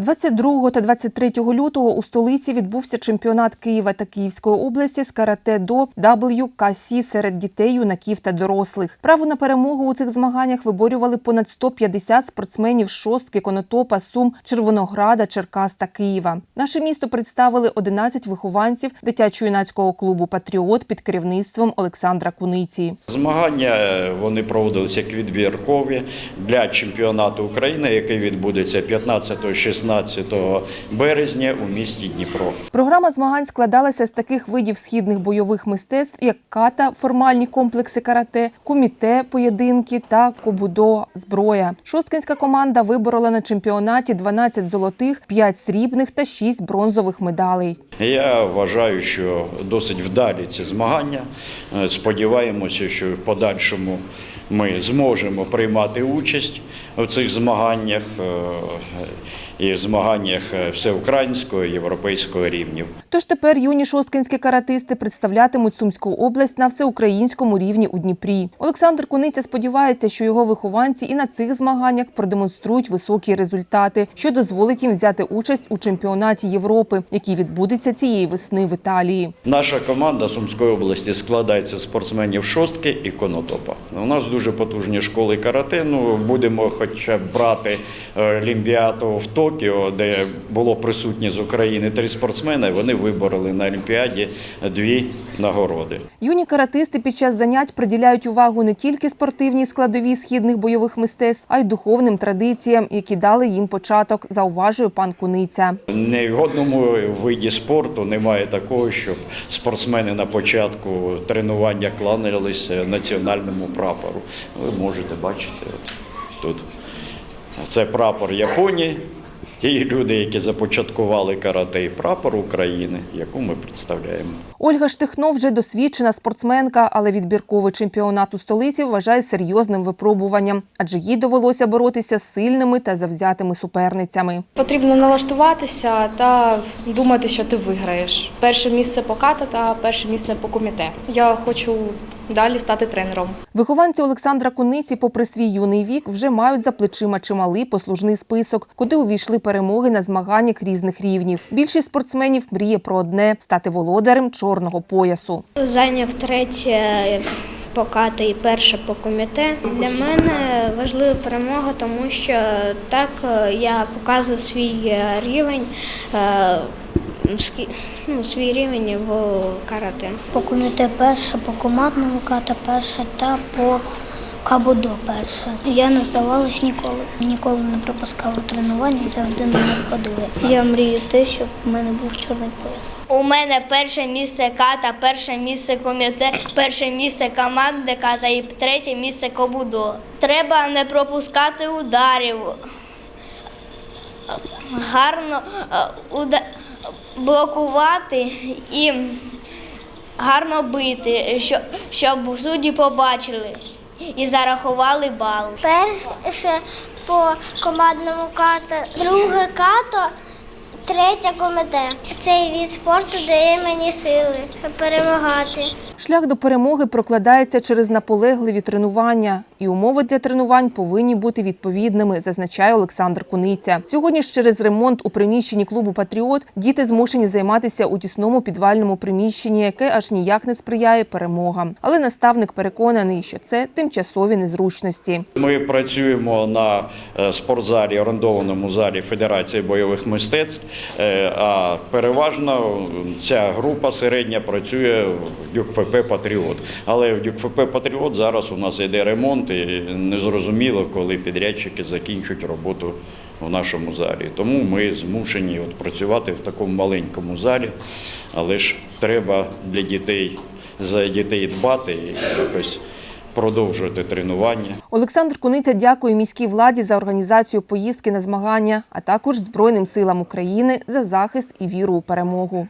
22 та 23 лютого у столиці відбувся чемпіонат Києва та Київської області з карате до WKC серед дітей, юнаків та дорослих. Право на перемогу у цих змаганнях виборювали понад 150 спортсменів шостки, Конотопа, Сум, Червонограда, Черкас та Києва. Наше місто представили 11 вихованців дитячо-юнацького клубу Патріот під керівництвом Олександра Куниці. Змагання е, вони проводилися як відбіркові для чемпіонату України, який відбудеться 15-16 березня у місті Дніпро. Програма змагань складалася з таких видів східних бойових мистецтв, як ката, формальні комплекси карате, куміте, поєдинки та кобудо зброя. Шосткинська команда виборола на чемпіонаті 12 золотих, 5 срібних та 6 бронзових медалей. Я вважаю, що досить вдалі ці змагання. Сподіваємося, що в подальшому ми зможемо приймати участь у цих змаганнях е, і змаганнях е, всеукраїнського і європейського рівнів. Тож тепер юні шосткинські каратисти представлятимуть Сумську область на всеукраїнському рівні у Дніпрі. Олександр Куниця сподівається, що його вихованці і на цих змаганнях продемонструють високі результати, що дозволить їм взяти участь у чемпіонаті Європи, який відбудеться цієї весни в Італії. Наша команда Сумської області складається з спортсменів шостки і конотопа. У нас дуже потужні школи карате. Ну будемо хоча б брати е, Олімпіаду в Токіо, де було присутні з України три спортсмени. Вони вибороли на Олімпіаді дві нагороди. Юні каратисти під час занять приділяють увагу не тільки спортивній складовій східних бойових мистецтв, а й духовним традиціям, які дали їм початок, зауважує пан Куниця. Ні в одному виді спорту немає такого, щоб спортсмени на початку тренування кланялися національному прапору. Ви можете бачити от тут. Це прапор Японії. Ті люди, які започаткували карате і прапор України, яку ми представляємо. Ольга Штихно вже досвідчена спортсменка, але відбірковий чемпіонат у столиці вважає серйозним випробуванням, адже їй довелося боротися з сильними та завзятими суперницями. Потрібно налаштуватися та думати, що ти виграєш. Перше місце по ката та перше місце по коміте. Я хочу далі стати тренером. Вихованці Олександра Куниці, попри свій юний вік, вже мають за плечима чималий послужний список, куди увійшли перемоги на змаганнях різних рівнів. Більшість спортсменів мріє про одне стати володарем чорного поясу. Зайняв третє по кати і перше по коміте. Для мене важлива перемога, тому що так е, я показую свій е, рівень, е, ну, свій рівень в карате. По коміте перше, по командному ката перше та по кабудо перше. Я не здавалась ніколи. Ніколи не пропускала тренування і завжди на них ходила. Я мрію те, щоб в мене був чорний пояс. У мене перше місце ката, перше місце коміте, перше місце команди ката і третє місце кобудо. Треба не пропускати ударів. Гарно е, уда- блокувати і гарно бити, щоб, судді побачили і зарахували бал. Перше по командному ката, друге като, третє коміте. Цей від спорту дає мені сили перемагати. Шлях до перемоги прокладається через наполегливі тренування, і умови для тренувань повинні бути відповідними, зазначає Олександр Куниця. Сьогодні ж через ремонт у приміщенні клубу Патріот діти змушені займатися у тісному підвальному приміщенні, яке аж ніяк не сприяє перемогам. Але наставник переконаний, що це тимчасові незручності. Ми працюємо на е, спортзалі, орендованому залі Федерації бойових мистецтв. Е, А переважно ця група середня працює в ДЮКФП Патріот. Але в ДЮКФП Патріот зараз у нас йде ремонт, і незрозуміло, коли підрядчики закінчать роботу в нашому залі. Тому ми змушені от працювати в такому маленькому залі, але ж треба для дітей за дітей дбати і якось продовжувати тренування. Олександр Куниця дякує міській владі за організацію поїздки на змагання, а також Збройним силам України за захист і віру у перемогу.